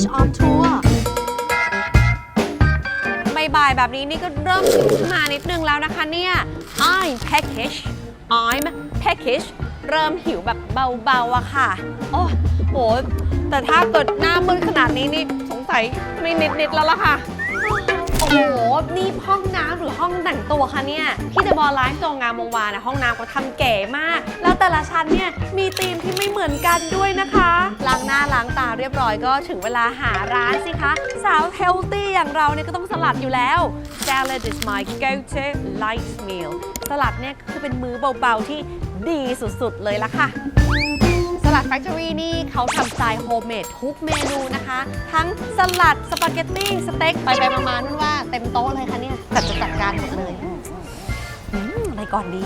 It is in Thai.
English on Tour บ่ายๆแบบนี้นี่ก็เริ่มขึ้นมานิดนึงแล้วนะคะเนี่ย I'm peckish I'm peckish เริ่มหิวแบบเบาๆอะค่ะ โอ้โห แต่ถ้าเกิดหน้ามืดขนาดนี้นี่สงสัยไม่นิดๆแล้วล่ะค่ะ โอ้โห นี่ห้องน้ำหรือห้องแต่งตัวคะเนี่ย ที่เดอะบอลไลฟ์โรงงานวงวานะห้องน้ำก็ทำเก๋มาก แล้วแต่ละชั้นเนี่ยมีธีมที่ไม่เหมือนกันด้วยนะคะล้างหน้าล้างตาเรียบร้อยก็ถึงเวลาหาร้านสิคะ สาวเฮลตี้อย่างเราเนี่ยก็ต้องสลัดอยู่แล้ว Salad is my go-to light meal สลัดเนี่ยคือเป็นมื้อเบาๆที่ดีสุดๆเลยละค่ะ ลัดแฟคทอรี่นี่เขาทำสไตล์โฮมเมดทุกเมนูนะคะ ทั้งสลัด สปาเกตตี้ สเต็ก ไปไปมาๆนั่นว่าเต็มโต๊ะเลยค่ะเนี่ยจัดจะจัดการหมดเลยอืมอะไรก่อนดี